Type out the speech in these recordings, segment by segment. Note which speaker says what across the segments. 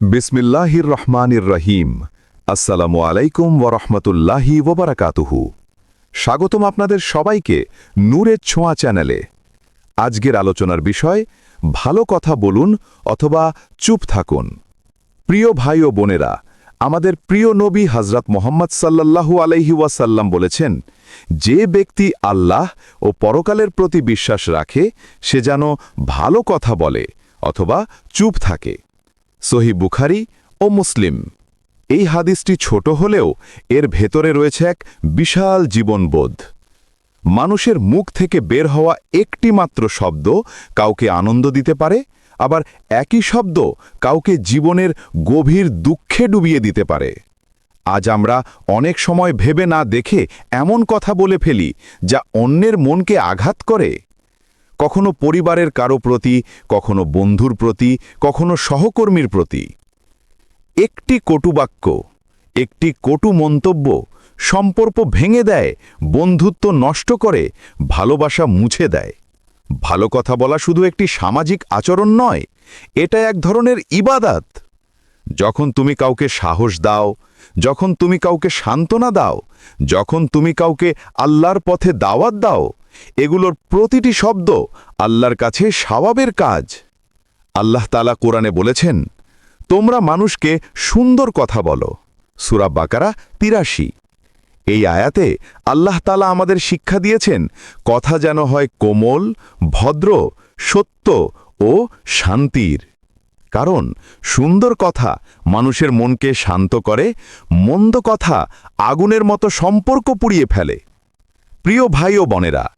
Speaker 1: বিসমিল্লাহির রহমানির রহিম। আসসালামু আলাইকুম ওরহমতুল্লাহি ওবরাকাতুহু। স্বাগতম আপনাদের সবাইকে নূরের ছোঁয়া চ্যানেলে। আজকের আলোচনার বিষয়, ভালো কথা বলুন অথবা চুপ থাকুন। প্রিয় ভাই ও বোনেরা, আমাদের প্রিয় নবী হজরত মোহাম্মদ সাল্লাল্লাহু আলাইহি ওয়াসাল্লাম বলেছেন, যে ব্যক্তি আল্লাহ ও পরকালের প্রতি বিশ্বাস রাখে, সে যেন ভালো কথা বলে অথবা চুপ থাকে। সহি বুখারি ও মুসলিম। এই হাদিসটি ছোট হলেও এর ভেতরে রয়েছে এক বিশাল জীবনবোধ। মানুষের মুখ থেকে বের হওয়া একটি মাত্র শব্দ কাউকে আনন্দ দিতে পারে, আবার একই শব্দ কাউকে জীবনের গভীর দুঃখে ডুবিয়ে দিতে পারে। আজ আমরা অনেক সময় ভেবে না দেখে এমন কথা বলে ফেলি যা অন্যের মনকে আঘাত করে। কখনো পরিবারের কারও প্রতি, কখনো বন্ধুর প্রতি, কখনো সহকর্মীর প্রতি। একটি কটুবাক্য, একটি কটু মন্তব্য সম্পর্ক ভেঙে দেয়, বন্ধুত্ব নষ্ট করে, ভালোবাসা মুছে দেয়। ভালো কথা বলা শুধু একটি সামাজিক আচরণ নয়, এটা এক ধরনের ইবাদাত। যখন তুমি কাউকে সাহস দাও, যখন তুমি কাউকে সান্ত্বনা দাও, যখন তুমি কাউকে আল্লাহর পথে দাওয়াত দাও এগুলোর প্রতিটি শব্দ আল্লাহর কাছে স্বভাবের কাজ। আল্লাহ তালা কোরআনে বলেছেন, তোমরা মানুষকে সুন্দর কথা বলো। সুরা বাকারা তিরাশি। এই আয়াতে আল্লাহ তালা আমাদের শিক্ষা দিয়েছেন, কথা যেন হয় কোমল, ভদ্র, সত্য ও শান্তির। কারণ, সুন্দর কথা মানুষের মনকে শান্ত করে, মন্দ কথা আগুনের মতো সম্পর্ক পুড়িয়ে ফেলে। প্রিয় ভাই ও বোনেরা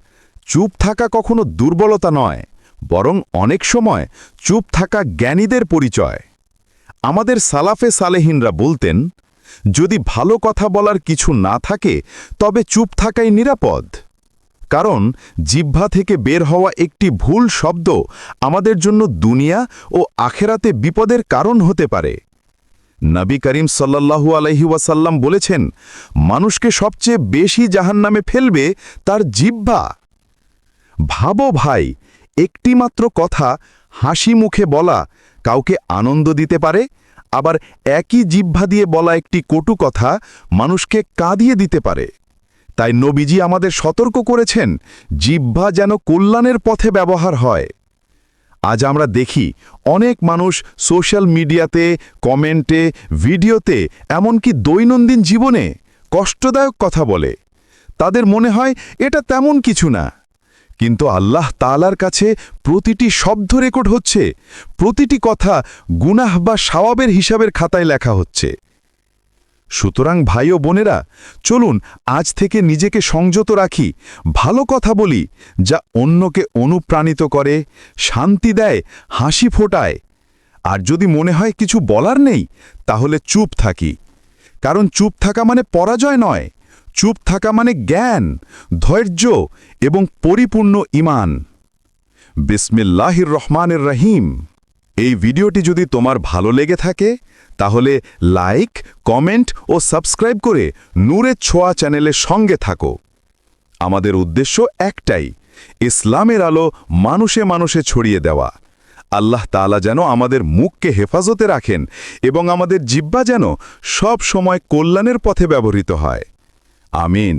Speaker 1: চুপ থাকা কখনো দুর্বলতা নয়, বরং অনেক সময় চুপ থাকা জ্ঞানীদের পরিচয়। আমাদের সালাফে সালেহিনরা বলতেন, যদি ভালো কথা বলার কিছু না থাকে, তবে চুপ থাকাই নিরাপদ। কারণ জিহ্বা থেকে বের হওয়া একটি ভুল শব্দ আমাদের জন্য দুনিয়া ও আখেরাতে বিপদের কারণ হতে পারে। নবী করিম সাল্লাল্লাহু আলহি ওয়াসাল্লাম বলেছেন, মানুষকে সবচেয়ে বেশি জাহান্নামে ফেলবে তার জিহ্বা। ভাবো ভাই, একটিমাত্র কথা হাসি মুখে বলা কাউকে আনন্দ দিতে পারে, আবার একই জিহ্বা দিয়ে বলা একটি কটু কথা মানুষকে কাঁদিয়ে দিতে পারে। তাই নবীজি আমাদের সতর্ক করেছেন, জিহ্বা যেন কল্যাণের পথে ব্যবহার হয়। আজ আমরা দেখি অনেক মানুষ সোশ্যাল মিডিয়াতে, কমেন্টে, ভিডিওতে, এমনকি দৈনন্দিন জীবনে কষ্টদায়ক কথা বলে। তাদের মনে হয় এটা তেমন কিছু না। কিন্তু আল্লাহ তালার কাছে প্রতিটি শব্দ রেকর্ড হচ্ছে, প্রতিটি কথা গুনাহ বা সওয়াবের হিসাবের খাতায় লেখা হচ্ছে। সুতরাং ভাই ও বোনেরা, চলুন আজ থেকে নিজেকে সংযত রাখি, ভালো কথা বলি, যা অন্যকে অনুপ্রাণিত করে, শান্তি দেয়, হাসি ফোটায়। আর যদি মনে হয় কিছু বলার নেই, তাহলে চুপ থাকি। কারণ চুপ থাকা মানে পরাজয় নয়। চুপ থাকা মানে জ্ঞান, ধৈর্য এবং পরিপূর্ণ ইমান। বিসমিল্লাহির রহমানের রহিম এই ভিডিওটি যদি তোমার ভালো লেগে থাকে, তাহলে লাইক, কমেন্ট ও সাবস্ক্রাইব করে নূরের ছোঁয়া চ্যানেলের সঙ্গে থাকো। আমাদের উদ্দেশ্য একটাই, ইসলামের আলো মানুষে মানুষে ছড়িয়ে দেওয়া। আল্লাহ তালা যেন আমাদের মুখকে হেফাজতে রাখেন এবং আমাদের জিব্বা যেন সব সময় কল্যাণের পথে ব্যবহৃত হয়। আমিন